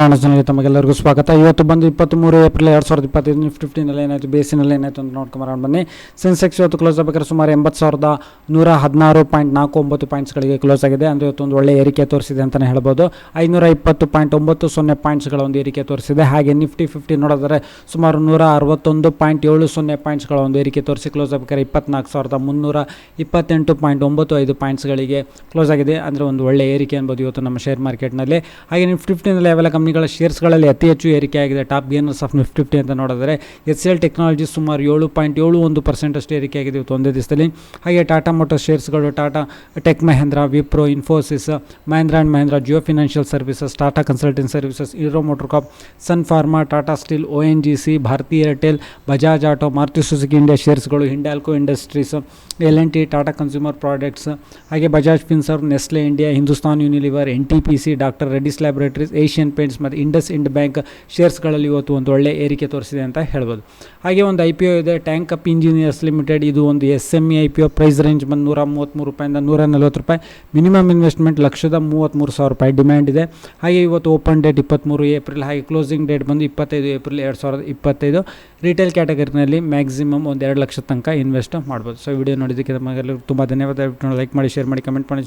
ಚಾನಲ್ಗೆ ತಮಗೆಲ್ಲರಿಗೂ ಸ್ವಾಗತ. ಇವತ್ತು ಬಂದು ಇಪ್ಪತ್ತ್ಮೂರು ಏಪ್ರಿಲ್ ಎರಡು ಸಾವಿರದ ಇಪ್ಪತ್ತೈದು ನಿಫ್ಟಿ ಫಿಫ್ಟಿನಲ್ಲಿ ಏನಾಯಿತು? ಬೇಸಿನಲ್ಲಿ ಏನಾಯಿತು ಅಂತ ನೋಡ್ಕೊಂಬರೋಣ ಬನ್ನಿ. ಸೆನ್ಸೆಕ್ಸ್ ಇವತ್ತು ಕ್ಲೋಸ್ ಆಗಬೇಕಾದ್ರೆ ಸುಮಾರು ಎಂಬತ್ತು ಸಾವಿರದ ನೂರ ಹದಿನಾರು ಪಾಯಿಂಟ್ ನಾಲ್ಕು ಒಂಬತ್ತು ಪಾಯಿಂಟ್ಸ್ಗಳಿಗೆ ಕ್ಲೋಸ್ ಆಗಿದೆ. ಅಂದರೆ ಇವತ್ತು ಒಂದು ಒಳ್ಳೆ ಏರಿಕೆ ತೋರಿಸಿದೆ ಅಂತಲೇ ಹೇಳ್ಬೋದು. ಐನೂರ ಇಪ್ಪತ್ತು ಪಾಯಿಂಟ್ ಒಂಬತ್ತು ಸೊನ್ನೆ ಪಾಯಿಂಟ್ಸ್ಗಳ ಒಂದು ಏರಿಕೆ ತೋರಿಸಿದೆ. ಹಾಗೆ ನಿಫ್ಟಿ ಫಿಫ್ಟಿ ನೋಡಿದ್ರೆ ಸುಮಾರು ನೂರ ಅರವತ್ತೊಂದು ಪಾಯಿಂಟ್ ಏಳು ಸೊನ್ನೆ ಪಾಯಿಂಟ್ಸ್ಗಳ ಒಂದು ಏರಿಕೆ ತೋರಿಸಿ ಕ್ಲೋಸ್ ಆಗಬೇಕಾದ್ರೆ ಇಪ್ಪತ್ನಾಲ್ಕು ಸಾವಿರದ ಮುನ್ನೂರ ಇಪ್ಪತ್ತೆಂಟು ಪಾಯಿಂಟ್ ಒಂಬತ್ತು ಐದು ಪಾಯಿಂಟ್ಸ್ಗಳಿಗೆ ಕ್ಲೋಸ್ ಆಗಿದೆ. ಅಂದರೆ ಒಂದು ಒಳ್ಳೆ ಏರಿಕೆ ಅನ್ಬೋದು ಇವತ್ತು ನಮ್ಮ ಶೇರ್ ಮಾರ್ಕೆಟ್ನಲ್ಲಿ ಹಾಗೆ ನಿಫ್ಟಿ ಫಿಫ್ಟಿನಲ್ಲಿ ಯಾವೆಲ್ಲ ಕಂಪ್ನಿಗಳ ಶೇರ್ಸ್ಗಳಲ್ಲಿ ಅತಿ ಹೆಚ್ಚು ಏರಿಕೆಯಾಗಿದೆ. Top gainers of Nifty fifty ಅಂತ ನೋಡಿದ್ರೆ ಎಸ್ ಎಲ್ ಟೆಕ್ನಾಲಜಿ ಸುಮಾರು ಏಳು ಪಾಯಿಂಟ್ ಏಳು ಒಂದು ಪರ್ಸೆಂಟ್ ಅಷ್ಟು ಏರಿಕೆ ಆಗಿದೆ ಇವತ್ತು ಒಂದೇ ದಿವಸದಲ್ಲಿ. ಹಾಗೆ Tata motor ಶೇರ್ಸ್ಗಳು, Tata Tech Mahindra, Wipro, Infosys, Mahindra and Mahindra, Jio Financial Services, Tata Consultancy Services, Hero Motor Corp Sun Pharma, Tata Steel O N G C Bharti Airtel, Bajaj Auto, Maruti Suzuki India ಶೇರ್ಸ್ಗಳು Hindalco Industries, L N T, Tata Consumer Products, ಹಾಗೆ Bajaj Finserv, Nestle, India, Hindustan, Unilever, N T P C, Doctor Reddy's Laboratories, Asian Paints ಮತ್ತು IndusInd bank ಶೇರ್ಸ್ಗಳಲ್ಲಿ ಇವತ್ತು ಒಂದು ಒಳ್ಳೆ ಏರಿಕೆ ತೋರಿಸಿದೆ ಅಂತ ಹೇಳ್ಬೋದು. ಹಾಗೆ ಒಂದು ಐ ಪಿ ಒ ಇದೆ, ಟ್ಯಾಂಕ್ ಅಪ್ ಇಂಜಿನಿಯರ್ಸ್ ಲಿಮಿಟೆಡ್, ಇದು ಒಂದು S M E I P O price range ಬಂದು ನೂರ ಮೂವತ್ತ್ಮೂರು ರೂಪಾಯಿಂದ ನೂರ ನಲ್ವತ್ತು ರೂಪಾಯಿ. ಮಿನಿಮಮ್ ಇನ್ವೆಸ್ಟ್ಮೆಂಟ್ ಲಕ್ಷದ ಮೂವತ್ತ್ಮೂರು ಸಾವಿರ ರೂಪಾಯಿ ಡಿಮ್ಯಾಂಡ್ ಇದೆ. ಹಾಗೆ ಇವತ್ತು ಓಪನ್ ಡೇಟ್ ಇಪ್ಪತ್ತ್ಮೂರು ಏಪ್ರಿಲ್, ಹಾಗೆ ಕ್ಲೋಸಿಂಗ್ ಡೇಟ್ ಬಂದು ಇಪ್ಪತ್ತೈದು ಏಪ್ರಿಲ್ ಎರಡು ಸಾವಿರದ ಇಪ್ಪತ್ತೈದು. ರಿಟೇಲ್ ಕ್ಯಾಟಗರಿನಲ್ಲಿ ಮ್ಯಾಕ್ಸಿಮಮ್ ಒಂದು ಎರಡು ಲಕ್ಷ ತನಕ ಇನ್ವೆಸ್ಟ್ ಮಾಡ್ಬೋದು. ಸೊ ವಿಡಿಯೋ ನೋಡಿದ್ದಕ್ಕೆ ನಮಗೆಲ್ಲರಿಗೂ ತುಂಬ ಧನ್ಯವಾದ. ಲೈಕ್ ಮಾಡಿ, ಶೇರ್ ಮಾಡಿ, ಕಮೆಂಟ್ ಮಾಡಿ.